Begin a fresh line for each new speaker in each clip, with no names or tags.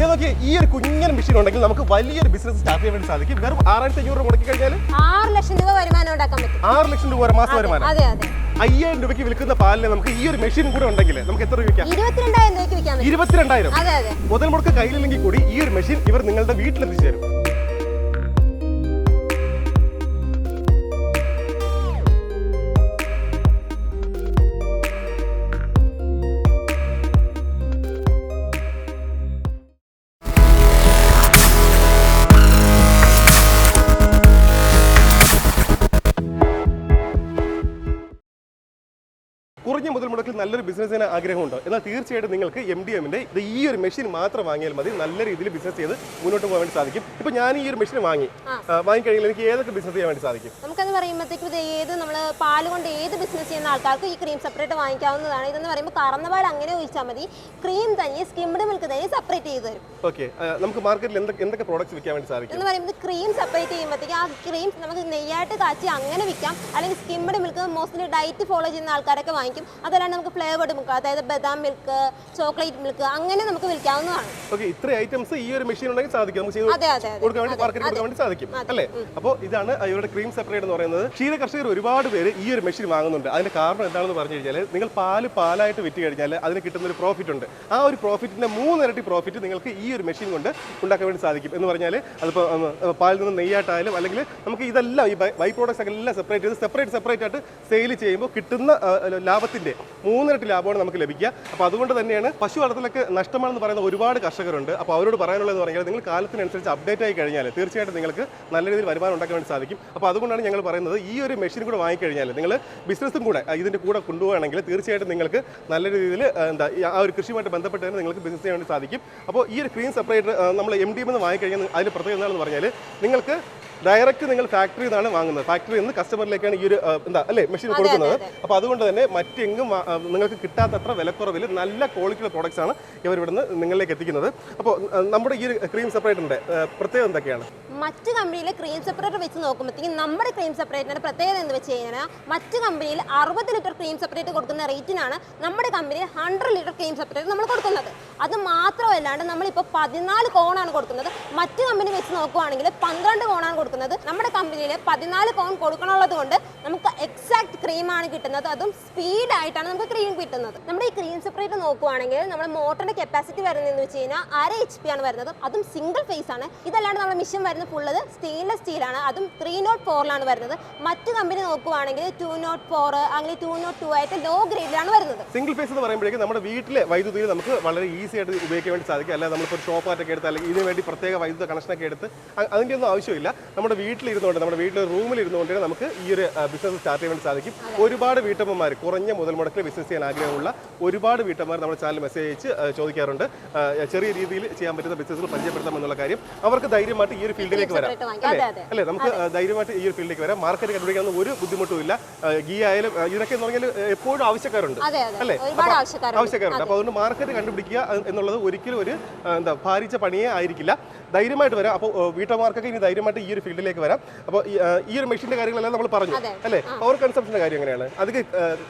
ഇതേ നോക്കി ഈ ഒരു കുഞ്ഞൻ മെഷീൻ ഉണ്ടെങ്കിൽ നമുക്ക് വലിയൊരു ബിസിനസ് സ്റ്റാർട്ട് ചെയ്യാൻ വേണ്ടി സാധിക്കും. വെറും ആറായിരത്തി അഞ്ഞൂറ് രൂപ മുടക്കി കഴിഞ്ഞാൽ
ആറ് ലക്ഷം രൂപ വരുമാനം ഉണ്ടാക്കാൻ പറ്റും.
ആറ് ലക്ഷം രൂപ മാസം വരുമാനം.
അതെ അതെ.
അയ്യായിരം രൂപയ്ക്ക് വിൽക്കുന്ന പാലിന് നമുക്ക് ഈ ഒരു മെഷീൻ കൂടെ ഉണ്ടെങ്കിൽ നമുക്ക് എത്ര രൂപയ്ക്കാം
ഇരുപത്തിരണ്ടായിരം
മുതൽ മുടക്ക് കയ്യിലില്ലെങ്കിൽ കൂടി ഈ ഒരു മെഷീൻ ഇവർ നിങ്ങളുടെ വീട്ടിലെത്തിച്ചു തരും കുറഞ്ഞ മുതൽ മുടക്കിൽ നല്ലൊരു ബിസിനസ്സിന് ആഗ്രഹമുണ്ട്. എന്നാൽ തീർച്ചയായിട്ടും നിങ്ങൾക്ക് എം ഡി എമ്മിന്റെ ഇത് ഈ ഒരു മെഷീൻ മാത്രം വാങ്ങിയാൽ മതി. നല്ല രീതിയിൽ ബിസിനസ് ചെയ്ത് മുന്നോട്ട് പോകാൻ വേണ്ടി സാധിക്കും. ഇപ്പൊ ഞാൻ ഈ ഒരു മെഷീൻ വാങ്ങി. വാങ്ങിക്കഴിഞ്ഞാൽ എനിക്ക് ഏതൊക്കെ ബിസിനസ് ചെയ്യാൻ വേണ്ടി സാധിക്കും?
നമുക്കത് പറയുമ്പോഴത്തേക്കും ഏത് നമ്മൾ പാൽ കൊണ്ട് ഏത് ബിസിനസ് ചെയ്യുന്ന ആൾക്കാർക്ക് ഈ ക്രീം സെപ്പറേറ്റ് വാങ്ങിക്കാവുന്നതാണ്. ഇതെന്ന് പറയുമ്പോൾ കറന്ന പാൽ അങ്ങനെ ഒഴിച്ചാൽ മതി. ക്രീം തന്നെ സ്കിംഡ് മിൽക്ക് തന്നെ സെപ്പറേറ്റ് ചെയ്ത് തരും.
ഓക്കെ നമുക്ക് മാർക്കറ്റിൽ എന്തൊക്കെ എന്തൊക്കെ പ്രോഡക്റ്റ്സ് വിൽക്കാൻ വേണ്ടി സാധിക്കും?
എന്ന് പറയുമ്പോൾ ക്രീം സെപ്പറേറ്റ് ചെയ്യുമ്പോഴത്തേക്ക് ആ ക്രീം നമുക്ക് നെയ്യായിട്ട് കാച്ചി അങ്ങനെ വിൽക്കാം. അല്ലെങ്കിൽ skimmed milk mostly diet follow ചെയ്യുന്ന ആൾക്കാരൊക്കെ വാങ്ങിക്കും. അതല്ലാണ്ട് നമുക്ക് ഫ്ലേവേർഡ് മിൽക്ക് അതായത് ബദാം മിൽക്ക് ചോക്ലേറ്റ് മിൽക്ക് അങ്ങനെ നമുക്ക് വിൽക്കാവുന്നതാണ്.
ഓക്കെ ഇത്ര ഐറ്റംസ് ഈ ഒരു മെഷീൻ ഉണ്ടെങ്കിൽ സാധിക്കും. നമുക്ക് ചെയ്ത്
അതെ അതെ അതെ.
കൊടുക്കാൻ വേണ്ടി മാർക്കറ്റ് കൊടുക്കാൻ വേണ്ടി സാധിക്കും. അല്ലേ? അപ്പോൾ ഇതാണ് ഇവരുടെ ക്രീം സെപ്പറേറ്റ് എന്ന് പറയുന്നത്. ക്ഷീര കർഷകർ ഒരുപാട് പേര് ഈ ഒരു മെഷീൻ വാങ്ങുന്നുണ്ട്. അതിന്റെ കാരണം എന്താണെന്ന് പറഞ്ഞു കഴിഞ്ഞാൽ നിങ്ങൾ പാൽ പാലായിട്ട് വിറ്റ് കഴിഞ്ഞാൽ അതിന് കിട്ടുന്ന ഒരു പ്രോഫിറ്റ് ഉണ്ട്. ആ ഒരു പ്രോഫിറ്റിന്റെ മൂന്നിരട്ടി പ്രോഫിറ്റ് നിങ്ങൾക്ക് ഈ ഒരു മെഷീൻ കൊണ്ട് ഉണ്ടാക്കാൻ വേണ്ടി സാധിക്കും. എന്ന് പറഞ്ഞാൽ അതിപ്പോൾ പാലിൽ നിന്ന് നെയ്യാട്ടായാലും അല്ലെങ്കിൽ നമുക്ക് ഇതെല്ലാം ഈ ബൈ പ്രോഡക്ട്സ് ഒക്കെ എല്ലാം സെപ്പറേറ്റ് ചെയ്ത് സെപ്പറേറ്റ് സെപ്പറേറ്റ് ആയിട്ട് സെയിൽ ചെയ്യുമ്പോൾ കിട്ടുന്ന ആ, ലാഭത്തിന്റെ മൂന്നിരട്ടി ലാഭമാണ് നമുക്ക് ലഭിക്കുക. അപ്പോൾ അതുകൊണ്ട് തന്നെയാണ് പശു വളർത്തലൊക്കെ നഷ്ടമാണെന്ന് പറയുന്ന ഒരുപാട് കർഷകരുണ്ട്. അപ്പോൾ അവരോട് പറയാനുള്ളത് പറഞ്ഞാൽ നിങ്ങൾ കാലത്തിനനുസരിച്ച് അപ്ഡേറ്റ് ആയി കഴിഞ്ഞാൽ തീർച്ചയായിട്ടും നിങ്ങൾക്ക് നല്ല രീതിയിൽ വരുമാനം ഉണ്ടാക്കാൻ വേണ്ടി സാധിക്കും. അപ്പോൾ അതുകൊണ്ടാണ് ഞങ്ങൾ പറയുന്നത് ഈ ഒരു മെഷീൻ കൂടെ വാങ്ങിക്കഴിഞ്ഞാൽ നിങ്ങൾ ബിസിനസ്സും കൂടെ ഇതിന്റെ കൂടെ കൊണ്ടുപോവുകയാണെങ്കിൽ തീർച്ചയായിട്ടും നിങ്ങൾക്ക് നല്ല രീതിയിൽ എന്താ ആ ഒരു കൃഷിയുമായിട്ട് ബന്ധപ്പെട്ട് തന്നെ നിങ്ങൾക്ക് ബിസിനസ് ചെയ്യാൻ വേണ്ടി സാധിക്കും. അപ്പോൾ ഈ ഒരു ക്രീം സെപ്പറേറ്റർ നമ്മൾ എം ഡി എം എന്ന് വാങ്ങിക്കഴിഞ്ഞാൽ അതിൽ പ്രത്യേകത എന്താണെന്ന് പറഞ്ഞാൽ നിങ്ങൾക്ക് ഡയറക്റ്റ് നിങ്ങൾ ഫാക്ടറിയിൽ നിന്നാണ് വാങ്ങുന്നത്. ഫാക്ടറിയിൽ നിന്ന് കസ്റ്റമറിലേക്കാണ് ഈ ഒരു എന്താ അല്ലേ മെഷീൻ കൊടുക്കുന്നത്. അപ്പോൾ അതുകൊണ്ട് തന്നെ മറ്റെങ്ങും നിങ്ങൾക്ക് കിട്ടാത്തത്ര വിലക്കുറവിൽ നല്ല ക്വാളിറ്റിയുള്ള പ്രോഡക്റ്റ്സ് ആണ് ഇവർ ഇവിടുന്ന് നിങ്ങളിലേക്ക് എത്തിക്കുന്നത്. അപ്പോൾ നമ്മുടെ ഈ ഒരു ക്രീം സെപ്പറേറ്ററിന്റെ പ്രത്യേകത എന്തൊക്കെയാണ്?
മറ്റ് കമ്പനിയിലെ ക്രീം സെപ്പറേറ്റർ വെച്ച് നോക്കുമ്പോഴത്തേക്കും നമ്മുടെ ക്രീം സെപ്പറേറ്ററിന്റെ പ്രത്യേകത എന്ന് വെച്ച് കഴിഞ്ഞാൽ മറ്റ് കമ്പനിയിൽ അറുപത് ലിറ്റർ ക്രീം സെപ്പറേറ്റ് കൊടുക്കുന്ന റേറ്റിനാണ് നമ്മുടെ കമ്പനിയിൽ ഹൺഡ്രഡ് ലിറ്റർ ക്രീം സെപ്പറേറ്റർ നമ്മൾ കൊടുക്കുന്നത്. അത് മാത്രമല്ലാണ്ട് നമ്മളിപ്പോൾ പതിനാല് കോണാണ് കൊടുക്കുന്നത്. മറ്റ് കമ്പനി വെച്ച് നോക്കുവാണെങ്കിൽ പന്ത്രണ്ട് കോണാണ് കൊടുക്കുന്നത്. നമ്മുടെ കമ്പനിയിൽ പതിനാല് പൗണ്ട് കൊടുക്കണുള്ളത് കൊണ്ട് നമുക്ക് എക്സാക്ട് ക്രീമാണ് കിട്ടുന്നത്. അതും സ്പീഡ് ആയിട്ടാണ് നമുക്ക് ക്രീം കിട്ടുന്നത്. നമ്മുടെ ഈ ക്രീം സെപ്പറേറ്റ് നോക്കുവാണെങ്കിൽ നമ്മുടെ മോട്ടറിന്റെ കപ്പാസിറ്റി വരുന്നതെന്ന് വെച്ച് കഴിഞ്ഞാൽ അര എച്ച് പി ആണ് വരുന്നത്. അതും സിംഗിൾ ഫേസ് ആണ്. ഇതല്ലാണ്ട് നമ്മുടെ മിഷൻ വരുന്ന ഫുള്ളത് സ്റ്റെയിൻലെസ് സ്റ്റീൽ ആണ്. അതും ത്രീ നോട്ട് ഫോറിലാണ് വരുന്നത്. മറ്റു കമ്പനി നോക്കുവാണെങ്കിൽ ടു നോട്ട് ഫോർ അങ്ങനെ ടു നോട്ട് ടു ആയിട്ട് ലോ ഗ്രേഡിലാണ് വരുന്നത്.
സിംഗിൾ ഫേസ് എന്ന് പറയുമ്പോഴേക്കും നമ്മുടെ വീട്ടിലെ വൈദ്യുതി നമുക്ക് വളരെ ഈസി ആയിട്ട് ഉപയോഗിക്കാൻ വേണ്ടി സാധിക്കും. അല്ലാതെ നമ്മളിപ്പോൾ ഷോപ്പായിട്ടൊക്കെ എടുത്ത് അല്ലെങ്കിൽ ഇതിന് വേണ്ടി പ്രത്യേക വൈദ്യുത കണക്ഷനൊക്കെ എടുത്ത് അതിന്റെ ഒന്നും ആവശ്യമില്ല. നമ്മുടെ വീട്ടിലിരുന്നുകൊണ്ട് നമ്മുടെ വീട്ടിൽ റൂമിൽ ഇരുന്നുകൊണ്ട് നമുക്ക് ഈ ഒരു ബിസിനസ് സ്റ്റാർട്ട് ചെയ്യാൻ വേണ്ടി സാധിക്കും. ഒരുപാട് വീട്ടമ്മമാർ കുറഞ്ഞ മുതൽ മുടക്കിൽ ബിസിനസ് ചെയ്യാൻ ആഗ്രഹമുള്ള ഒരുപാട് വീട്ടമ്മമാർ നമ്മുടെ ചാനൽ മെസ്സേജ് അയച്ച് ചോദിക്കാറുണ്ട്. ചെറിയ രീതിയിൽ ചെയ്യാൻ പറ്റുന്ന ബിസിനസ്സുകൾ പരിചയപ്പെടുത്താം എന്നുള്ള കാര്യം അവർക്ക് ധൈര്യമായിട്ട് ഈ ഒരു ഫീൽഡിലേക്ക് വരാം.
അല്ലേ?
അല്ലേ? നമുക്ക് ധൈര്യമായിട്ട് ഈ ഒരു ഫീൽഡിലേക്ക് വരാം. മാർക്കറ്റ് കണ്ടുപിടിക്കാൻ ഒരു ബുദ്ധിമുട്ടും ഇല്ല. ആ, ഗീ ആയാലും ഇതൊക്കെ എന്ന് പറഞ്ഞാൽ എപ്പോഴും ആവശ്യക്കാരുണ്ട്. അല്ലേ?
ആവശ്യക്കാരുണ്ട്.
അപ്പോൾ അതുകൊണ്ട് മാർക്കറ്റ് കണ്ടുപിടിക്കുക എന്നുള്ളത് ഒരിക്കലും ഒരു എന്താ ഭാരിച്ച പണിയേ ആയിരിക്കില്ല. ധൈര്യമായിട്ട് വരാം. അപ്പോൾ വീട്ടമ്മമാർക്കൊക്കെ ഇനി ധൈര്യമായിട്ട് ഈ ഒരു ഫീൽഡിലേക്ക് വരാം. അപ്പോൾ ഈ, ഒരു മെഷീന്റെ കാര്യങ്ങളെല്ലാം നമ്മൾ പറഞ്ഞു. അല്ലേ? പവർ കൺസംഷന്റെ കാര്യം എങ്ങനെയാണ്? അത്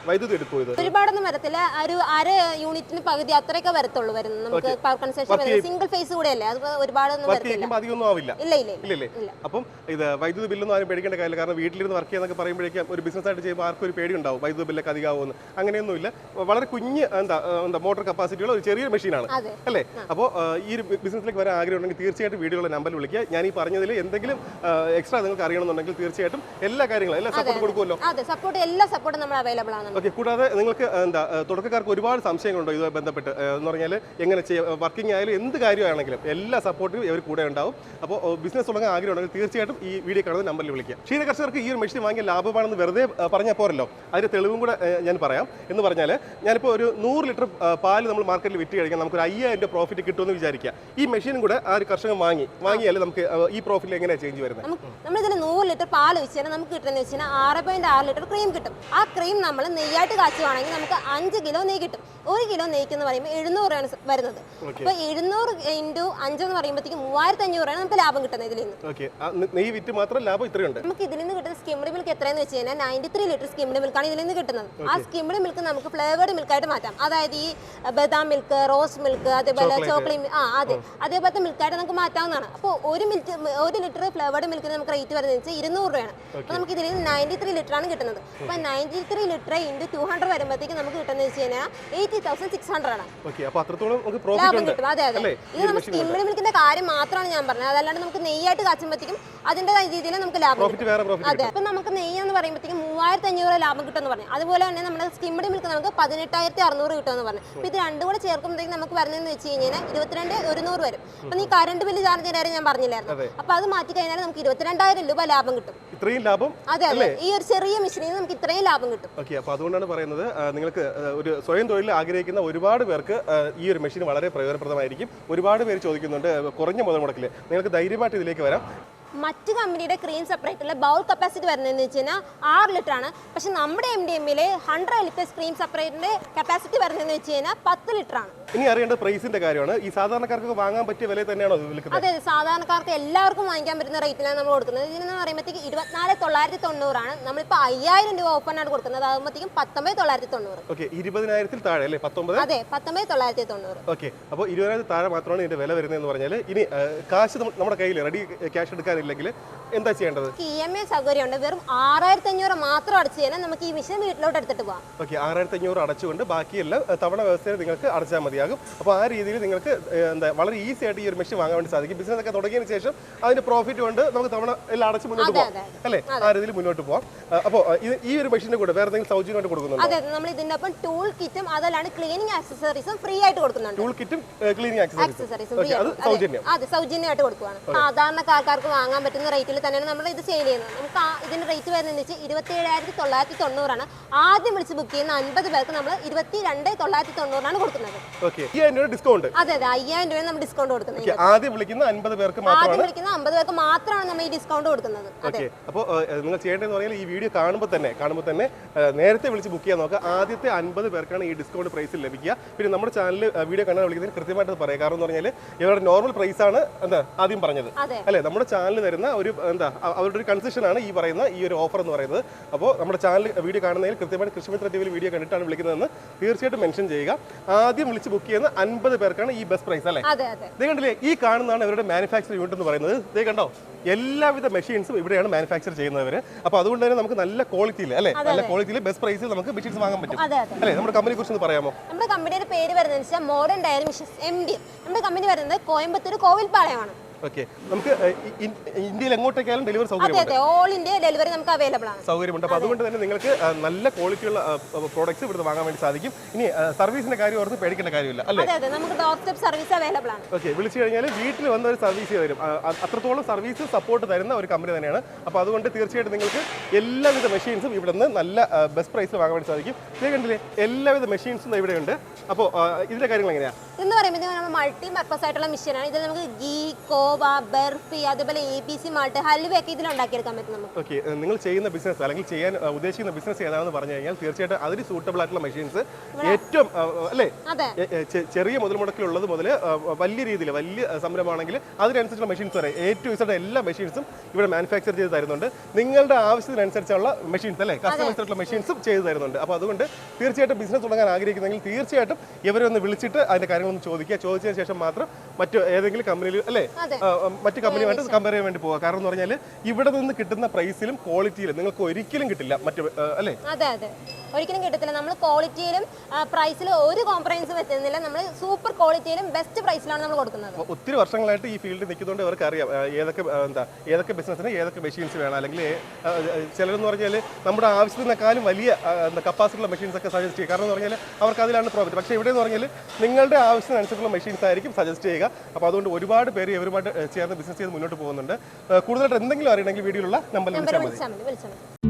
വൈദ്യുതി എടുക്കും ഇത്?
ഒരുപാടൊന്നും വരത്തില്ല. ഒരു അര യൂണിറ്റിന് പകുതി അത്രയൊക്കെ വരത്തുള്ളൂ വരുന്നത്. നമുക്ക് പവർ കൺസംപ്ഷൻ വരുന്നത് സിംഗിൾ ഫേസ് കൂടെ അല്ലേ? അത് ഒരുപാടൊന്നും
വർക്ക്
വരത്തില്ല.
അധികമൊന്നും ആവില്ല.
ഇല്ല ഇല്ല ഇല്ല.
അപ്പം ഇത് വൈദ്യുതി ബില്ലൊന്നും ആരും പേടിക്കേണ്ട കാര്യമില്ല. കാരണം വീട്ടിലിരുന്ന് വർക്ക് ചെയ്യാന്നൊക്കെ പറയുമ്പോഴേക്കും ഒരു ബിസിനസ് ആയിട്ട് ചെയ്യുമ്പോൾ ആർക്കും ഒരു പേടി ഉണ്ടാവും വൈദ്യുതി ബില്ലൊക്കെ അധികമാവുമെന്ന്. അങ്ങനെയൊന്നുമില്ല വളരെ കുഞ്ഞ് എന്താ എന്താ മോട്ടോർ കപ്പാസിറ്റിയുള്ള ഒരു ചെറിയ മെഷീനാണ് അല്ലേ? അപ്പോൾ ഈ ഒരു ബിസിനസ്സിലേക്ക് വരാൻ ആഗ്രഹം ഉണ്ടെങ്കിൽ തീർച്ചയായിട്ടും വീഡിയോയുടെ നമ്പറിൽ വിളിക്കുക. ഞാൻ ഈ പറഞ്ഞതിൽ എന്തെങ്കിലും എക്സ്ട്രാ നിങ്ങൾക്ക് അറിയണമെന്നുണ്ടെങ്കിൽ തീർച്ചയായിട്ടും എല്ലാ കാര്യങ്ങളും എല്ലാ സപ്പോർട്ട് കൊടുക്കുമല്ലോ?
അതെ സപ്പോർട്ട് എല്ലാ സപ്പോർട്ടും നമ്മൾ അവൈലബിൾ ആണ്
ഓക്കെ കൂടാതെ നിങ്ങൾക്ക് എന്താ തുടക്കക്കാർക്ക് ഒരുപാട് സംശയങ്ങളുണ്ടോ ഇതുമായി ബന്ധപ്പെട്ട്? എന്ന് പറഞ്ഞാൽ എങ്ങനെ ചെയ്യാം വർക്കിംഗ് ആയാലും എന്ത് കാര്യമാണെങ്കിലും എല്ലാ സപ്പോർട്ടും ഇവർ കൂടെ ഉണ്ടാവും. അപ്പോൾ ബിസിനസ് തുടങ്ങാൻ ആഗ്രഹം ഉണ്ടെങ്കിൽ തീർച്ചയായിട്ടും ഈ വീഡിയോ കാണുന്ന നമ്പറിൽ വിളിക്കുക. ക്ഷീര കർഷകർക്ക് ഈ ഒരു മെഷീൻ വാങ്ങിയ ലാഭമാണെന്ന് വെറുതെ പറഞ്ഞാൽ പോരല്ലോ? അതിന്റെ തെളിവും കൂടെ ഞാൻ പറയാം. എന്ന് പറഞ്ഞാൽ ഞാനിപ്പോൾ ഒരു നൂറ് ലിറ്റർ പാൽ പാൽ നമ്മൾ മാർക്കറ്റിൽ വിറ്റ് കഴിഞ്ഞാൽ നമുക്കൊരു അയ്യായിരം രൂപ പ്രോഫിറ്റ് കിട്ടുമെന്ന് വിചാരിക്കുക. ഈ മെഷീനും കൂടെ ആ ഒരു കർഷകൻ വാങ്ങി. വാങ്ങിയാൽ നമുക്ക് ഈ പ്രോഫിറ്റിൽ എങ്ങനെയാണ് ചേഞ്ച് വരുന്നത്?
നമുക്ക് നമ്മളിതിൽ നൂറ് ലിറ്റർ പാൽ വെച്ച് കഴിഞ്ഞാൽ നമുക്ക് കിട്ടുന്നത് വെച്ച് കഴിഞ്ഞാൽ ആറ് പോയിന്റ് ആറ് ലിറ്റർ ക്രീം കിട്ടും. ആ ക്രീം നമ്മൾ നെയ്യായിട്ട് കാച്ചുവാണെങ്കിൽ നമുക്ക് അഞ്ച് കിലോ നെയ്യ് കിട്ടും. ഒരു കിലോ നെയ്ക്ക് എന്ന് പറയുമ്പോൾ എഴുന്നൂറ് രൂപയാണ് വരുന്നത്. അപ്പോൾ എഴുന്നൂറ് ഇന്റു അഞ്ചെന്ന് പറയുമ്പോഴത്തേക്കും മൂവായിരത്തി രൂപയാണ് നമുക്ക് ലാഭം കിട്ടുന്നത് ഇതിൽ നിന്ന്.
നെയ്യ് വിറ്റ് മാത്രം ലാഭം ഇത്രയുണ്ട്.
നമുക്ക് ഇതിൽ നിന്ന് കിട്ടുന്ന സ്കിംഡ് മിൽക്ക് എത്രയെന്ന് വെച്ച് കഴിഞ്ഞാൽ നയന്റി ത്രീ ലിറ്റർ സ്കിംഡ് മിൽക്കാണ് ഇതിൽ നിന്ന് കിട്ടുന്നത്. ആ സ്കിംഡ് മിൽക്ക് നമുക്ക് ഫ്ലേവേർഡ് മിൽക്കായിട്ട് മാറ്റാം. അതായത് ഈ ബദാം മിൽക്ക് റോസ് മിൽക്ക് അതേപോലെ ചോക്ലേറ്റ് ആ അതെ. അതേപോലത്തെ മിൽക്കായിട്ട് നമുക്ക് മാറ്റാവുന്നതാണ്. അപ്പോൾ ഒരു മിൽക്ക് ഒരു ലിറ്റർ ഫ്ലേവേർഡ് മിൽക്കിന് നമുക്ക് റേറ്റ് വരുന്നത് വെച്ചാൽ ഇരുന്നൂറ് രൂപയാണ്. അപ്പോൾ നമുക്ക് ഇതിൽ നയന്റി ത്രീ ലിറ്റർ ആണ് കിട്ടുന്നത്. അപ്പോൾ ninety three litre into two hundred വരുമ്പോഴത്തേക്ക് നമുക്ക് കിട്ടുന്നത് വെച്ച് കഴിഞ്ഞാൽ എയ്റ്റി തൗസൻഡ് സിക്സ് ഹൺഡ്രഡ് ആണ്.
അപ്പോൾ
ലാഭം കിട്ടും. അതെ അതെ. ഇത് നമുക്ക് സ്കിംഡ് മിൽക്കിന്റെ കാര്യം മാത്രമാണ് ഞാൻ പറഞ്ഞത്. അതല്ലാണ്ട് നമുക്ക് നെയ്യായിട്ട് കാച്ചുമ്പോഴത്തേക്കും അതിന്റെ രീതിയിൽ നമുക്ക് ലാഭം കിട്ടും. അതെ. അപ്പൊ നമുക്ക് നെയ്യ് എന്ന് പറയുമ്പോഴത്തേക്കും മൂവായിരത്തി അഞ്ഞൂറ് ലാഭം കിട്ടുമെന്ന് പറഞ്ഞു. അതുപോലെ തന്നെ നമ്മുടെ സ്കിംഡ് മിൽക്ക് നമുക്ക് പതിനെട്ടായിരത്തി അറുന്നൂറ് കിട്ടുമെന്ന് പറഞ്ഞു. അപ്പൊ ഇത് രണ്ടും കൂടെ ചേർക്കുമ്പോഴത്തേക്കും നമുക്ക് വരുന്നതെന്ന് വെച്ച് കഴിഞ്ഞാൽ ഇരുപത്തിരണ്ട് ഒരുന്നൂറ് വരും. അപ്പൊ ഈ കറണ്ട് ബില്ല് ചാർജ് ചെയ്യാൻ ഞാൻ പറഞ്ഞില്ലായിരുന്നു.
അപ്പോൾ
അപ്പൊ അത് മാറ്റി കഴിഞ്ഞാൽ നമുക്ക് ഇരുപത്തിരണ്ടായിരം രൂപ ലാഭം കിട്ടും.
ഇത്രയും ലാഭം?
അതെ അതെ. ഈ ഒരു ചെറിയ മെഷീനിൽ നിന്ന് നമുക്ക് ഇത്രയും ലാഭം കിട്ടും.
ഓക്കെ അപ്പോൾ അതുകൊണ്ടാണ് പറയുന്നത് നിങ്ങൾക്ക് ഒരു സ്വയം തൊഴിൽ ആഗ്രഹിക്കുന്ന ഒരുപാട് പേർക്ക് ഈ ഒരു മെഷീൻ വളരെ പ്രയോജനപ്രദമായിരിക്കും. ഒരുപാട് പേര് ചോദിക്കുന്നുണ്ട് കുറഞ്ഞ മുതൽ മുടക്കിൽ നിങ്ങൾക്ക് ധൈര്യമായിട്ട് ഇതിലേക്ക് വരാം.
മറ്റ് കമ്പനിയുടെ ക്രീം സെപ്പറേറ്ററിലെ ബൗൾ കപ്പാസിറ്റി വരുന്നതെന്ന് വെച്ച് കഴിഞ്ഞാൽ ആറ് ലിറ്റർ ആണ്. പക്ഷെ നമ്മുടെ എം ഡി എമ്മിലെ ഹൺഡ്രഡ് ലിറ്റേഴ്സ് ക്രീം സെപ്പറേറ്ററിന്റെ കപ്പാസിറ്റി വരുന്നതെന്ന് വെച്ച് കഴിഞ്ഞാൽ പത്ത് ലിറ്റർ ആണ്.
ഇനി അറിയേണ്ട പ്രൈസിന്റെ കാര്യമാണ്. ഈ സാധാരണക്കാർക്ക് വാങ്ങാൻ പറ്റിയ വില തന്നെയാണോ
അതെ സാധാരണക്കാർക്ക് എല്ലാവർക്കും വാങ്ങിക്കാൻ പറ്റുന്ന റേറ്റിലാണ് നമ്മൾ കൊടുക്കുന്നത്. ഇതിനെന്ന് പറയുമ്പോഴത്തേക്ക് ഇരുപത്തിനാല് തൊള്ളായിരത്തി തൊണ്ണൂറാണ് നമ്മളിപ്പോൾ അയ്യായിരം രൂപ ഓഫറിനാണ് കൊടുക്കുന്നത്. അതാകുമ്പോഴത്തേക്കും പത്തൊമ്പത് തൊള്ളായിരത്തി തൊണ്ണൂറ്
ഓക്കെ ഇരുപതിനായിരത്തിൽ താഴെ അല്ലേ? പത്തൊമ്പത്?
അതെ പത്തൊമ്പത് തൊള്ളായിരത്തി തൊണ്ണൂറ്
ഓക്കെ അപ്പോൾ ഇരുപതിനായിരത്തിൽ താഴെ മാത്രമാണ് ഇതിന്റെ വില വരുന്നതെന്ന് പറഞ്ഞാൽ ഇനി കാശ് നമ്മുടെ കയ്യിൽ റെഡി ക്യാഷ് എടുക്കാനില്ലെങ്കിൽ എന്താ ചെയ്യേണ്ടത്?
ഇ എം ഐ സൗകര്യമുണ്ട്. വെറും ആറായിരത്തി അഞ്ഞൂറ് മാത്രം അടച്ചു കഴിഞ്ഞാൽ നമുക്ക് ഈ മിഷൻ വീട്ടിലോട്ട് എടുത്തിട്ട് പോകാം
ഓക്കെ ആറായിരത്തി അഞ്ഞൂറ് അടച്ചുകൊണ്ട് ബാക്കിയെല്ലാം തവണ വ്യവസ്ഥയിൽ നിങ്ങൾക്ക് അടച്ചാൽ മതിയാകും. അപ്പോൾ ആ രീതിയിൽ നിങ്ങൾക്ക് എന്താ വളരെ ഈസി ആയിട്ട് ഈ ഒരു മെഷീൻ വാങ്ങാൻ വേണ്ടി സാധിക്കും. ബിസിനസ് ഒക്കെ തുടങ്ങിയതിന് ശേഷം അതിന്റെ പ്രോഫിറ്റ് കൊണ്ട് നമുക്ക് തവണ എല്ലാം അടച്ച് മുന്നോട്ട് പോകാം അല്ലേ? ആ രീതിയിൽ മുന്നോട്ട് പോകാം അപ്പോൾ ഈ ഒരു മെഷീന്റെ കൂടെ വേറെ എന്തെങ്കിലും സൗജന്യമായിട്ട് കൊടുക്കുന്നുണ്ടോ?
അതെ നമ്മൾ ഇതിന്റെ ഒപ്പം ടൂൾ കിറ്റും അതല്ലാണ്ട് ക്ലീനിങ് ആക്സസറീസും ഫ്രീ ആയിട്ട് കൊടുക്കുന്നുണ്ട്.
ടൂൾ കിറ്റും ക്ലീനിങ് ആക്സസറീസ് അത് സൗജന്യം.
അതെ സൗജന്യമായിട്ട് കൊടുക്കുവാണ്. സാധാരണക്കാർക്ക് വാങ്ങാൻ പറ്റുന്ന റേറ്റിൽ തന്നെയാണ് നമ്മൾ ഇത് സെയിൽ ചെയ്യുന്നത്. നമുക്ക് ആ ഇതിന്റെ റേറ്റ് വരുന്നത് വെച്ചാൽ ഇരുപത്തി ഏഴായിരത്തി തൊള്ളായിരത്തി തൊണ്ണൂറാണ് ആദ്യം വിളിച്ച് ബുക്ക് ചെയ്യുന്ന അൻപത് പേർക്ക് നമ്മൾ ഇരുപത്തി രണ്ട് തൊള്ളായിരത്തി തൊണ്ണൂറാണ് കൊടുക്കുന്നത്
ഡിസ്കൗണ്ട്
അതെ അതെ അയ്യായിരം രൂപ നമ്മൾ ഡിസ്കൗണ്ട് കൊടുക്കുന്നത്.
ആദ്യം വിളിക്കുന്ന അൻപത് പേർക്ക്
ആദ്യം വിളിക്കുന്ന അമ്പത് പേർക്ക് മാത്രമാണ് നമ്മൾ ഈ ഡിസ്കൗണ്ട് കൊടുക്കുന്നത്.
ഓക്കെ അപ്പോൾ നിങ്ങൾ ചെയ്യേണ്ടതെന്ന് പറഞ്ഞാൽ ഈ വീഡിയോ കാണുമ്പോൾ തന്നെ കാണുമ്പോൾ തന്നെ നേരത്തെ വിളിച്ച് ബുക്ക് ചെയ്യാൻ നോക്കുക. ആദ്യത്തെ അൻപത് പേർക്കാണ് ഈ ഡിസ്കൗണ്ട് പ്രൈസിൽ ലഭിക്കുക. പിന്നെ നമ്മുടെ ചാനലിൽ വീഡിയോ കാണാൻ വിളിക്കുന്നതിന് കൃത്യമായിട്ട് പറയാം. കാരണം എന്ന് പറഞ്ഞാൽ ഇവരുടെ നോർമൽ പ്രൈസാണ് എന്താ ആദ്യം പറഞ്ഞത്. അല്ലേ? നമ്മുടെ ചാനൽ തരുന്ന ഒരു എന്താ അവരുടെ ഒരു കൺസെഷനാണ് ഈ പറയുന്ന ഈ ഒരു ഓഫർ എന്ന് പറയുന്നത്. അപ്പോൾ നമ്മുടെ ചാനൽ വീഡിയോ കാണുന്നതിൽ കൃത്യമായിട്ട് കൃഷിമിത്ര ടി വിയിൽ വീഡിയോ കണ്ടിട്ടാണ് വിളിക്കുന്നതെന്ന് തീർച്ചയായിട്ടും മെൻഷൻ ചെയ്യുക. ആദ്യം വിളിച്ച് ബുക്ക് ചെയ്യുന്ന അൻപത് പേർക്കാണ് ഈ ബസ് പ്രൈസ് അല്ലേ? ഇത് കണ്ടില്ലേ ഈ കാണുന്നതാണ് ഇവരുടെ മാനുഫാക്ചർ യൂണിറ്റ് എന്ന് പറയുന്നത്. ഇത് കണ്ടോ എല്ലാവിധ മെഷീൻസും ഇവിടെയാണ് മാനുഫാക്ചർ ചെയ്യുന്നവർ അപ്പോൾ അതുകൊണ്ട് തന്നെ നമുക്ക് നല്ല ക്വാളിറ്റിയിൽ അല്ലേ? നല്ല ക്വാളിറ്റിയിൽ ബെസ്റ്റ് പ്രൈസിൽ നമുക്ക് മെഷീൻസ് വാങ്ങാൻ പറ്റും. അല്ലേ? നമ്മുടെ കമ്പനിയെ കുറിച്ച് ഒന്ന് പറയാമോ?
നമ്മുടെ കമ്പനിയുടെ പേര് വരുന്നത് modern dairy machines M D നമ്മുടെ കമ്പനി വരുന്നത് കോയമ്പത്തൂർ കോവിൽപ്പാളയമാണ്.
ഓക്കെ നമുക്ക് ഇന്ത്യയിൽ എങ്ങോട്ടേക്കായാലും ഡെലിവറി സൗകര്യമുണ്ട്.
ഓൾ ഇന്ത്യ ഡെലിവറി നമുക്ക് അവൈലബിൾ ആണ്.
സൗകര്യമുണ്ട്. അപ്പോൾ അതുകൊണ്ട് തന്നെ നിങ്ങൾക്ക് നല്ല ക്വാളിറ്റിയുള്ള പ്രോഡക്റ്റ്സ് ഇവിടുന്ന് വാങ്ങാൻ വേണ്ടി സാധിക്കും. ഇനി സർവീസിന്റെ കാര്യം ഓർത്ത് പേടിക്കേണ്ട കാര്യമില്ല അല്ലേ?
അതെ നമുക്ക് ഡോർ സ്റ്റെപ്പ് സർവീസ് അവൈലബിൾ ആണ്.
ഓക്കെ വിളിച്ചു കഴിഞ്ഞാൽ വീട്ടിൽ വന്ന് ഒരു സർവീസ് തരും. അത്രത്തോളം സർവീസ് സപ്പോർട്ട് തരുന്ന ഒരു കമ്പനി തന്നെയാണ്. അപ്പോൾ അതുകൊണ്ട് തീർച്ചയായിട്ടും നിങ്ങൾക്ക് എല്ലാവിധ മെഷീൻസും ഇവിടെ നിന്ന് നല്ല ബെസ്റ്റ് പ്രൈസിൽ വാങ്ങാൻ വേണ്ടി സാധിക്കും. ഇത് കണ്ടില്ലേ? എല്ലാവിധ മെഷീൻസും ഇവിടെയുണ്ട്. അപ്പോൾ ഇതിന്റെ കാര്യങ്ങൾ എങ്ങനെയാണ്
ഇതെന്ന് പറയുമ്പോൾ നമ്മൾ മൾട്ടി പർപ്പസ് ആയിട്ടുള്ള മെഷീനാണ് ഇതിൽ നമുക്ക് ഗീ കോവ ബർഫി അതുപോലെ എ ബി സി മാൾട്ട് ഹൽവയൊക്കെ ഇതിൽ ഉണ്ടാക്കിയെടുക്കാൻ പറ്റും നമുക്ക്.
ഓക്കെ നിങ്ങൾ ചെയ്യുന്ന ബിസിനസ് അല്ലെങ്കിൽ ചെയ്യാൻ ഉദ്ദേശിക്കുന്ന ബിസിനസ് ഏതാണെന്ന് പറഞ്ഞു കഴിഞ്ഞാൽ തീർച്ചയായിട്ടും അതിന് സൂട്ടബിൾ ആയിട്ടുള്ള മെഷീൻസ് ഏറ്റവും അല്ലേ? ചെറിയ മുതൽ മുടക്കിലുള്ളത് മുതൽ വലിയ രീതിയിൽ വലിയ സംരംഭമാണെങ്കിൽ അതിനനുസരിച്ചുള്ള മെഷീൻസ് വരെ ഏറ്റവും ഇസഡ് എല്ലാ മെഷീൻസും ഇവിടെ മാനുഫാക്ചർ ചെയ്ത് തരുന്നുണ്ട്. നിങ്ങളുടെ ആവശ്യത്തിനനുസരിച്ചുള്ള മെഷീൻസ് അല്ലേ? കസ്റ്റമേഴ്സായിട്ടുള്ള മെഷീൻസും ചെയ്ത് തരുന്നുണ്ട്. അപ്പോൾ അതുകൊണ്ട് തീർച്ചയായിട്ടും ബിസിനസ് തുടങ്ങാൻ ആഗ്രഹിക്കുന്നെങ്കിൽ തീർച്ചയായിട്ടും ഇവരെ ഒന്ന് വിളിച്ചിട്ട് അതിന്റെ കാര്യങ്ങളൊന്ന് ചോദിക്കുക. ചോദിച്ചതിന് ശേഷം മാത്രം മറ്റു ഏതെങ്കിലും കമ്പനിയിൽ അല്ലേ? മറ്റു കമ്പനിയുമായിട്ട് കമ്പയർ ചെയ്യാൻ വേണ്ടി പോവുക. കാരണം എന്ന് പറഞ്ഞാൽ ഇവിടെ നിന്ന് കിട്ടുന്ന പ്രൈസിലും ക്വാളിറ്റിയിലും നിങ്ങൾക്ക് ഒരിക്കലും കിട്ടില്ല. മറ്റു അല്ലേ?
അതെ അതെ. ഒരിക്കലും കിട്ടത്തില്ല. നമ്മൾ ക്വാളിറ്റിയിലും പ്രൈസിലും ഒരു കോംപ്രമൈസും വെച്ചിരുന്നില്ല നമ്മൾ സൂപ്പർ ക്വാളിറ്റിയിലും ബെസ്റ്റ് പ്രൈസിലാണ് നമ്മൾ കൊടുക്കുന്നത്.
ഒത്തിരി വർഷങ്ങളായിട്ട് ഈ ഫീൽഡിൽ നിൽക്കുന്നതുകൊണ്ട് അവർക്ക് അറിയാം ഏതൊക്കെ എന്താ ഏതൊക്കെ ബിസിനസ്സിന് ഏതൊക്കെ മെഷീൻസ് വേണം. അല്ലെങ്കിൽ ചിലരെന്ന് പറഞ്ഞാൽ നമ്മുടെ ആവശ്യത്തിനേക്കാളും വലിയ എന്താ കപ്പാസിറ്റിയുള്ള മെഷീൻസ് ഒക്കെ സജസ്റ്റ് ചെയ്യും. കാരണം എന്ന് പറഞ്ഞാൽ അവർക്ക് അതിലാണ് പ്രോഫിറ്റ് പക്ഷേ ഇവിടെ എന്ന് പറഞ്ഞാൽ നിങ്ങളുടെ ആവശ്യത്തിനനുസരിച്ചുള്ള മെഷീൻസ് ആയിരിക്കും സജസ്റ്റ് ചെയ്യുക. അപ്പോൾ അതുകൊണ്ട് ഒരുപാട് പേര് ഇവരുമായിട്ട് ചേർന്ന് ബിസിനസ് ചെയ്ത് മുന്നോട്ട് പോകുന്നുണ്ട്. കൂടുതലായിട്ട് എന്തെങ്കിലും അറിയണമെങ്കിൽ വീഡിയോയിലുള്ള നമ്പറിൽ
വിളിച്ചാൽ മതി.